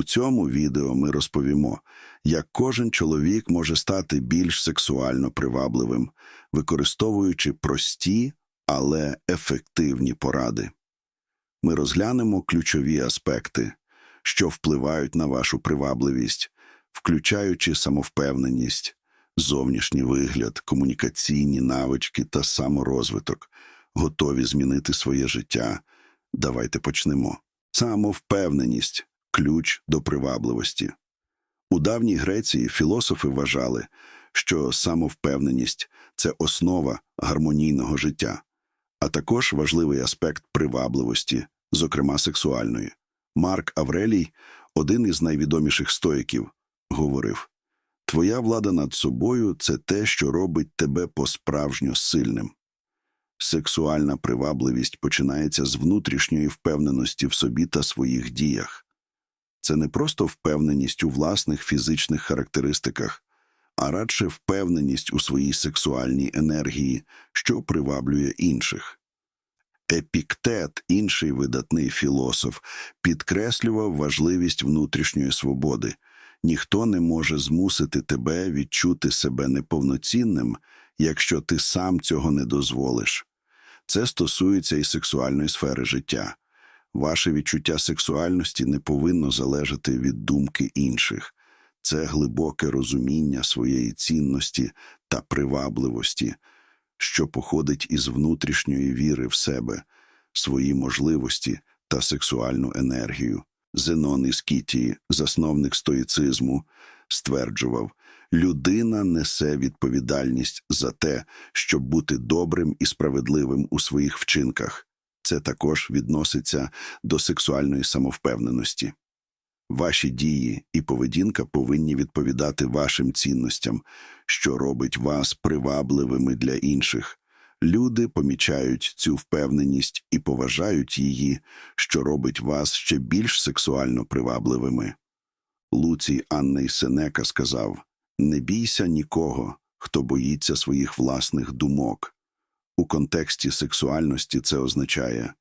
У цьому відео ми розповімо, як кожен чоловік може стати більш сексуально привабливим, використовуючи прості, але ефективні поради. Ми розглянемо ключові аспекти, що впливають на вашу привабливість, включаючи самовпевненість, зовнішній вигляд, комунікаційні навички та саморозвиток, готові змінити своє життя. Давайте почнемо. Самовпевненість ключ до привабливості. У давній Греції філософи вважали, що самовпевненість це основа гармонійного життя, а також важливий аспект привабливості, зокрема сексуальної. Марк Аврелій, один із найвідоміших стоїків, говорив: Твоя влада над собою це те, що робить тебе по-справжньо сильним. Сексуальна привабливість починається з внутрішньої впевненості в собі та своїх діях. Це не просто впевненість у власних фізичних характеристиках, а радше впевненість у своїй сексуальній енергії, що приваблює інших. Епіктет, інший видатний філософ, підкреслював важливість внутрішньої свободи. Ніхто не може змусити тебе відчути себе неповноцінним, якщо ти сам цього не дозволиш. Це стосується і сексуальної сфери життя. Ваше відчуття сексуальності не повинно залежати від думки інших. Це глибоке розуміння своєї цінності та привабливості, що походить із внутрішньої віри в себе, свої можливості та сексуальну енергію. Зенон із Кітії, засновник стоїцизму, стверджував, людина несе відповідальність за те, щоб бути добрим і справедливим у своїх вчинках. Це також відноситься до сексуальної самовпевненості. Ваші дії і поведінка повинні відповідати вашим цінностям, що робить вас привабливими для інших. Люди помічають цю впевненість і поважають її, що робить вас ще більш сексуально привабливими. Луцій Анний Сенека сказав Не бійся нікого, хто боїться своїх власних думок. У контексті сексуальності це означає,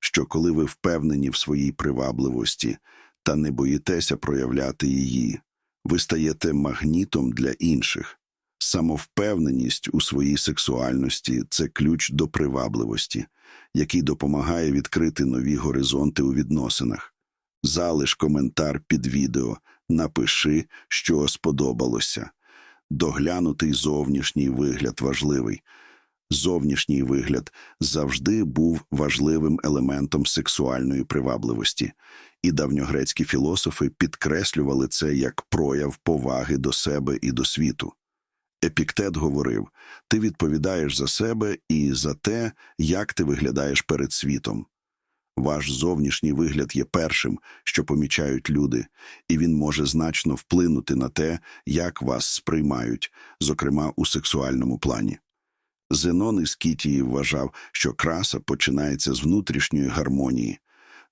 що коли ви впевнені в своїй привабливості та не боїтеся проявляти її, ви стаєте магнітом для інших. Самовпевненість у своїй сексуальності це ключ до привабливості, який допомагає відкрити нові горизонти у відносинах. Залиш коментар під відео, напиши, що сподобалося. Доглянутий зовнішній вигляд важливий. Зовнішній вигляд завжди був важливим елементом сексуальної привабливості, і давньогрецькі філософи підкреслювали це як прояв поваги до себе і до світу. Епіктет говорив: ти відповідаєш за себе і за те, як ти виглядаєш перед світом. Ваш зовнішній вигляд є першим, що помічають люди, і він може значно вплинути на те, як вас сприймають, зокрема у сексуальному плані. Зенон із Кітії вважав, що краса починається з внутрішньої гармонії.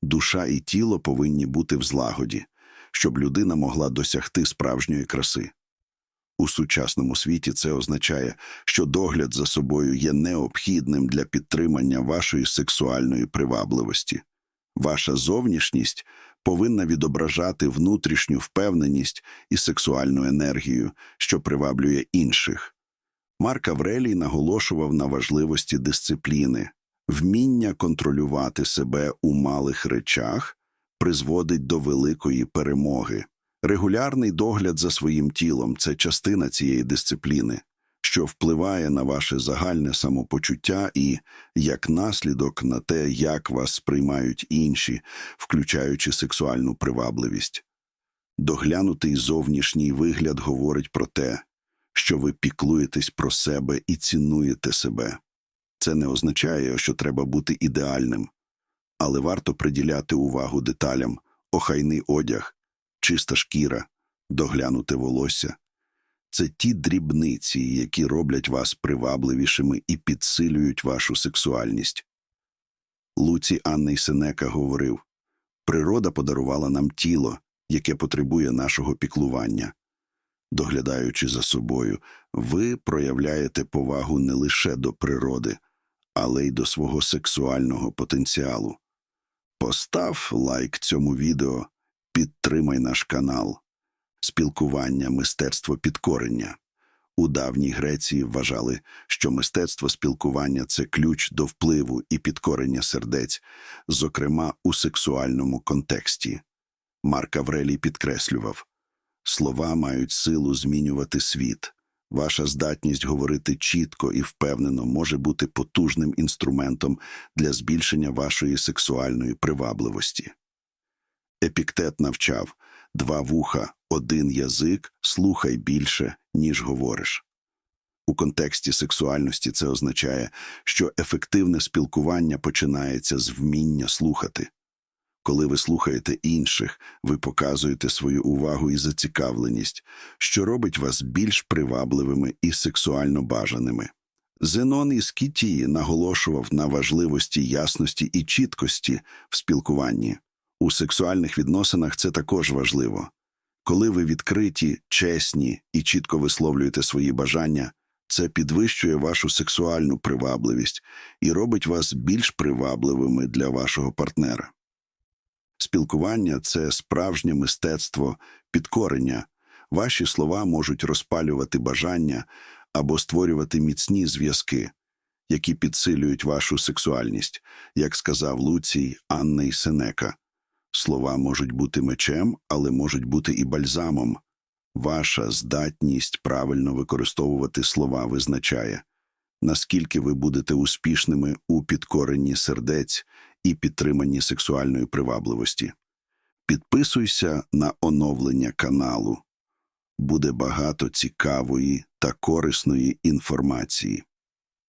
Душа і тіло повинні бути в злагоді, щоб людина могла досягти справжньої краси. У сучасному світі це означає, що догляд за собою є необхідним для підтримання вашої сексуальної привабливості. Ваша зовнішність повинна відображати внутрішню впевненість і сексуальну енергію, що приваблює інших. Марк Аврелій наголошував на важливості дисципліни, вміння контролювати себе у малих речах призводить до великої перемоги. Регулярний догляд за своїм тілом це частина цієї дисципліни, що впливає на ваше загальне самопочуття і, як наслідок, на те, як вас сприймають інші, включаючи сексуальну привабливість. Доглянутий зовнішній вигляд говорить про те, що ви піклуєтесь про себе і цінуєте себе. Це не означає, що треба бути ідеальним, але варто приділяти увагу деталям, охайний одяг, чиста шкіра, доглянуте волосся. Це ті дрібниці, які роблять вас привабливішими і підсилюють вашу сексуальність. Луці Анний Сенека говорив природа подарувала нам тіло, яке потребує нашого піклування. Доглядаючи за собою, ви проявляєте повагу не лише до природи, але й до свого сексуального потенціалу. Постав лайк цьому відео Підтримай наш канал. Спілкування, мистецтво підкорення. У давній Греції вважали, що мистецтво спілкування це ключ до впливу і підкорення сердець, зокрема у сексуальному контексті. Марк Аврелій підкреслював слова мають силу змінювати світ. Ваша здатність говорити чітко і впевнено може бути потужним інструментом для збільшення вашої сексуальної привабливості. Епіктет навчав два вуха, один язик, слухай більше, ніж говориш. У контексті сексуальності це означає, що ефективне спілкування починається з вміння слухати. Коли ви слухаєте інших, ви показуєте свою увагу і зацікавленість, що робить вас більш привабливими і сексуально бажаними. Зенон із Кітії наголошував на важливості ясності і чіткості в спілкуванні. У сексуальних відносинах це також важливо. Коли ви відкриті, чесні і чітко висловлюєте свої бажання, це підвищує вашу сексуальну привабливість і робить вас більш привабливими для вашого партнера. Спілкування це справжнє мистецтво підкорення. Ваші слова можуть розпалювати бажання або створювати міцні зв'язки, які підсилюють вашу сексуальність, як сказав Луцій Анна і Сенека. Слова можуть бути мечем, але можуть бути і бальзамом. Ваша здатність правильно використовувати слова визначає, наскільки ви будете успішними у підкоренні сердець і підтриманні сексуальної привабливості. Підписуйся на оновлення каналу. Буде багато цікавої та корисної інформації.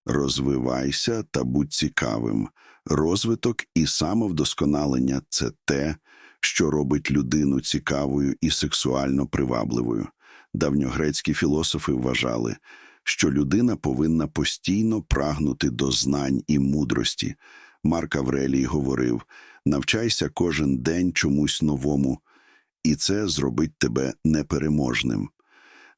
Розвивайся та будь цікавим. Розвиток і самовдосконалення це те, що робить людину цікавою і сексуально привабливою. Давньогрецькі філософи вважали, що людина повинна постійно прагнути до знань і мудрості. Марк Аврелій говорив навчайся кожен день чомусь новому, і це зробить тебе непереможним.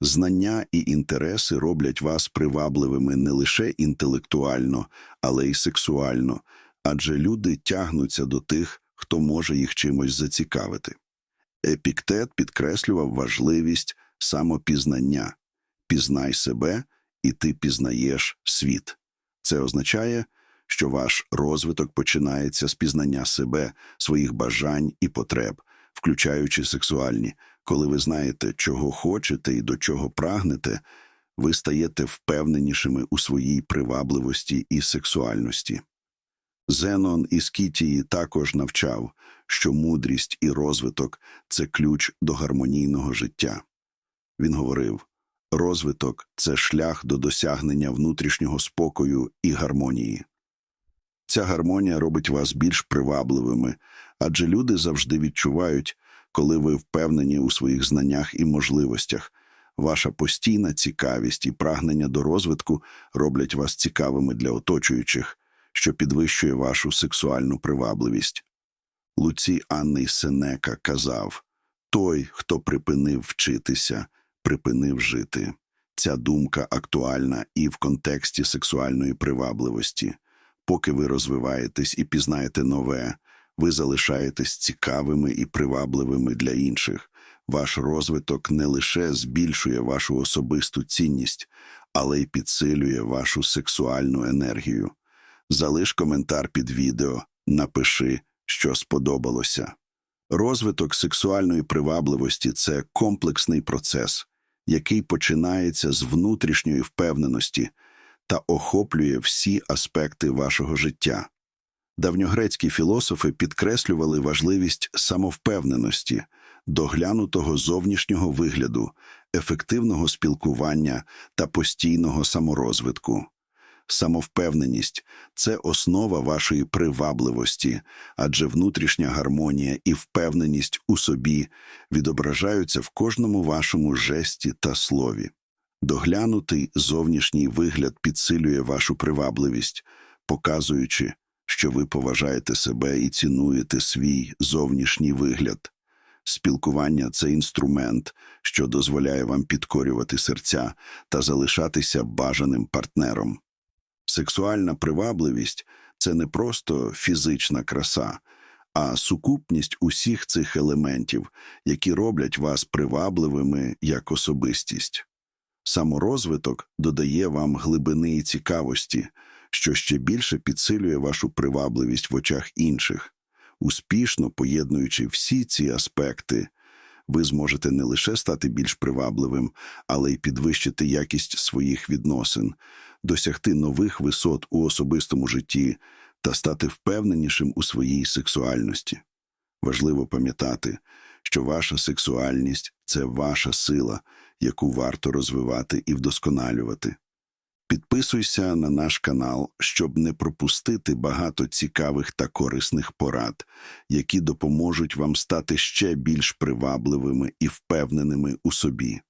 Знання і інтереси роблять вас привабливими не лише інтелектуально, але й сексуально, адже люди тягнуться до тих, хто може їх чимось зацікавити. Епіктет підкреслював важливість самопізнання пізнай себе, і ти пізнаєш світ. Це означає, що ваш розвиток починається з пізнання себе, своїх бажань і потреб, включаючи сексуальні. Коли ви знаєте, чого хочете і до чого прагнете, ви стаєте впевненішими у своїй привабливості і сексуальності. Зенон із Кітії також навчав, що мудрість і розвиток це ключ до гармонійного життя. Він говорив розвиток це шлях до досягнення внутрішнього спокою і гармонії. Ця гармонія робить вас більш привабливими, адже люди завжди відчувають, коли ви впевнені у своїх знаннях і можливостях. Ваша постійна цікавість і прагнення до розвитку роблять вас цікавими для оточуючих, що підвищує вашу сексуальну привабливість. Луці Анний Сенека казав той, хто припинив вчитися, припинив жити. Ця думка актуальна і в контексті сексуальної привабливості. Поки ви розвиваєтесь і пізнаєте нове, ви залишаєтесь цікавими і привабливими для інших. Ваш розвиток не лише збільшує вашу особисту цінність, але й підсилює вашу сексуальну енергію. Залиш коментар під відео, напиши, що сподобалося. Розвиток сексуальної привабливості це комплексний процес, який починається з внутрішньої впевненості та охоплює всі аспекти вашого життя. Давньогрецькі філософи підкреслювали важливість самовпевненості, доглянутого зовнішнього вигляду, ефективного спілкування та постійного саморозвитку. Самовпевненість це основа вашої привабливості, адже внутрішня гармонія і впевненість у собі відображаються в кожному вашому жесті та слові. Доглянутий зовнішній вигляд підсилює вашу привабливість, показуючи, що ви поважаєте себе і цінуєте свій зовнішній вигляд. Спілкування це інструмент, що дозволяє вам підкорювати серця та залишатися бажаним партнером. Сексуальна привабливість це не просто фізична краса, а сукупність усіх цих елементів, які роблять вас привабливими як особистість. Саморозвиток додає вам глибини і цікавості, що ще більше підсилює вашу привабливість в очах інших. Успішно поєднуючи всі ці аспекти, ви зможете не лише стати більш привабливим, але й підвищити якість своїх відносин, досягти нових висот у особистому житті та стати впевненішим у своїй сексуальності. Важливо пам'ятати, що ваша сексуальність це ваша сила, яку варто розвивати і вдосконалювати. Підписуйся на наш канал, щоб не пропустити багато цікавих та корисних порад, які допоможуть вам стати ще більш привабливими і впевненими у собі.